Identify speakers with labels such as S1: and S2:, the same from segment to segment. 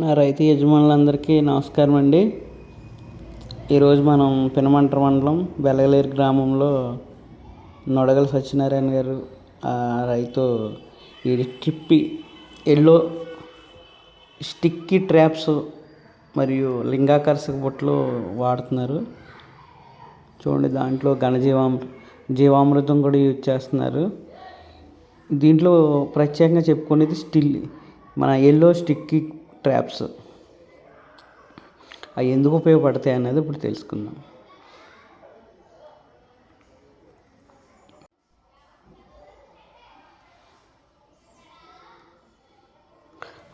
S1: నా రైతు యజమానులందరికీ నమస్కారం అండి. ఈరోజు మనం పినమంట్ర మండలం బెలగలేరు గ్రామంలో నొడగల సత్యనారాయణ గారు ఆ రైతు ఈ ట్రిప్పి ఎల్లో స్టిక్కీ ట్రాప్స్ మరియు లింగాకర్షక బుట్టలు వాడుతున్నారు. చూడండి దాంట్లో ఘనజీవాం జీవామృతం కూడా యూజ్ చేస్తున్నారు. దీంట్లో ప్రత్యేకంగా చెప్పుకునేది స్టిల్ మన ఎల్లో స్టిక్కీ ట్రాప్స్ అవి ఎందుకు ఉపయోగపడతాయి అనేది ఇప్పుడు తెలుసుకుందాం.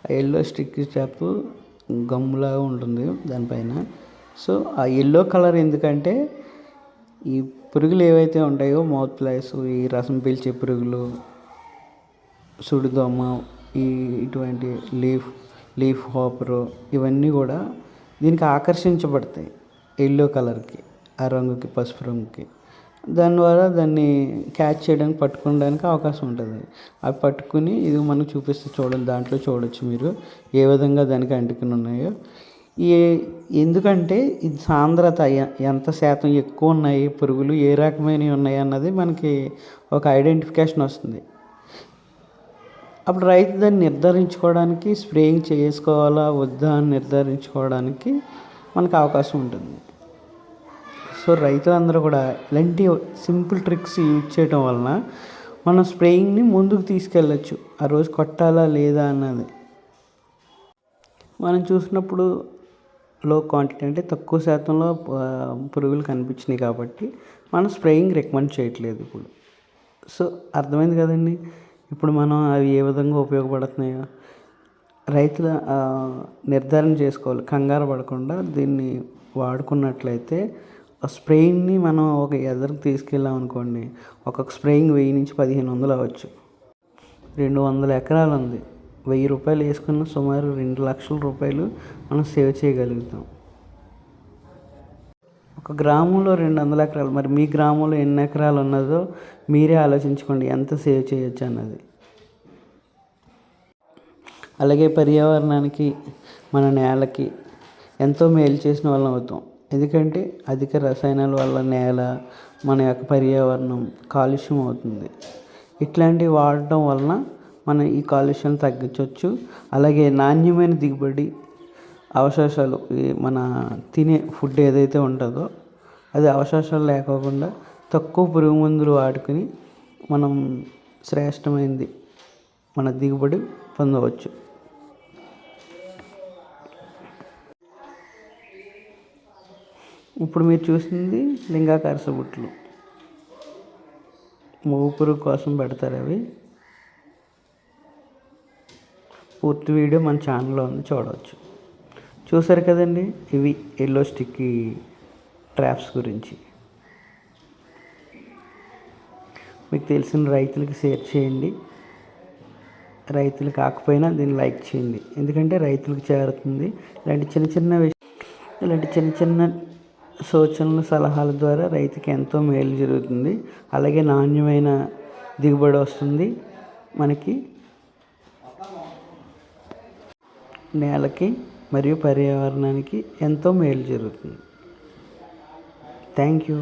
S1: ఆ ఎల్లో స్టిక్ ట్రాప్ గమ్ములాగా ఉంటుంది దానిపైన. సో ఆ ఎల్లో కలర్ ఎందుకంటే ఈ పురుగులు ఏవైతే ఉంటాయో మౌత్ ప్లైస్ ఈ రసం పీల్చే పురుగులు సుడిదోమ ఈ ఇటువంటి లీఫ్ లీఫ్ హాపరు ఇవన్నీ కూడా దీనికి ఆకర్షించబడతాయి. ఎల్లో కలర్కి ఆ రంగుకి పసుపు రంగుకి. దాని ద్వారా దాన్ని క్యాచ్ చేయడానికి పట్టుకోవడానికి అవకాశం ఉంటుంది. అవి పట్టుకుని ఇది మనకు చూపిస్తే చూడండి దాంట్లో చూడొచ్చు మీరు ఏ విధంగా దానికి అంటుకుని ఉన్నాయో. ఏ ఎందుకంటే ఇది సాంద్రత ఎంత శాతం ఎక్కువ ఉన్నాయి పురుగులు ఏ రకమైనవి ఉన్నాయి అన్నది మనకి ఒక ఐడెంటిఫికేషన్ వస్తుంది. అప్పుడు రైతు దాన్ని నిర్ధారించుకోవడానికి స్ప్రేయింగ్ చేసుకోవాలా వద్దా అని నిర్ధారించుకోవడానికి మనకు అవకాశం ఉంటుంది. సో రైతులందరూ కూడా ఇలాంటి సింపుల్ ట్రిక్స్ యూజ్ చేయడం వలన మనం స్ప్రేయింగ్ని ముందుకు తీసుకెళ్ళచ్చు. ఆ రోజు కొట్టాలా లేదా అన్నది. మనం చూసినప్పుడు లో క్వాంటిటీ అంటే తక్కువ శాతంలో పురుగులు కనిపించినాయి కాబట్టి మనం స్ప్రేయింగ్ రికమెండ్ చేయట్లేదు ఇప్పుడు. సో అర్థమైంది కదండి? ఇప్పుడు మనం అవి ఏ విధంగా ఉపయోగపడుతున్నాయో రైతుల నిర్ధారణ చేసుకోవాలి. కంగారు పడకుండా దీన్ని వాడుకున్నట్లయితే ఆ స్ప్రేయింగ్ని మనం ఒక ఎదరికి తీసుకెళ్ళాం అనుకోండి ఒక్కొక్క స్ప్రేయింగ్ వెయ్యి నుంచి పదిహేను వందలు అవ్వచ్చు. రెండు వందల ఎకరాలు ఉంది వెయ్యి రూపాయలు వేసుకున్న సుమారు రెండు లక్షల రూపాయలు మనం సేవ్ చేయగలుగుతాం. ఒక గ్రామంలో రెండు వందల ఎకరాలు. మరి మీ గ్రామంలో ఎన్ని ఎకరాలు ఉన్నదో మీరే ఆలోచించుకోండి ఎంత సేవ్ చేయొచ్చు అన్నది. అలాగే పర్యావరణానికి మన నేలకి ఎంతో మేలు చేసిన వాళ్ళం అవుతాం. ఎందుకంటే అధిక రసాయనాల వల్ల నేల మన యొక్క పర్యావరణం కాలుష్యం అవుతుంది. ఇట్లాంటివి వాడటం వలన మనం ఈ కాలుష్యం తగ్గించవచ్చు. అలాగే నాణ్యమైన దిగుబడి అవశేషాలు ఈ మన తినే ఫుడ్ ఏదైతే ఉంటుందో అది అవశేషాలు లేకోకుండా తక్కువ పురుగు మందులు వాడుకొని మనం శ్రేష్టమైనది మన దిగుబడి పొందవచ్చు. ఇప్పుడు మీరు చూసింది లింగాకరస బుట్లు మూగు పురుగు కోసం పెడతారు అవి. పూర్తి వీడియో మన ఛానల్లో ఉంది చూడవచ్చు. చూసారు కదండి? ఇవి ఎల్లో స్టిక్కీ ట్రాప్స్ గురించి. మీకు తెలిసిన రైతులకి షేర్ చేయండి. రైతులు కాకపోయినా దీన్ని లైక్ చేయండి. ఎందుకంటే రైతులకు చేరుతుంది. ఇలాంటి చిన్న చిన్న ఇలాంటి చిన్న చిన్న సూచనలు సలహాల ద్వారా రైతుకి ఎంతో మేలు జరుగుతుంది. అలాగే నాణ్యమైన దిగుబడి వస్తుంది మనకి. నేలకి మరియు పర్యావరణానికి ఎంతో మేలు జరుగుతుంది. Thank you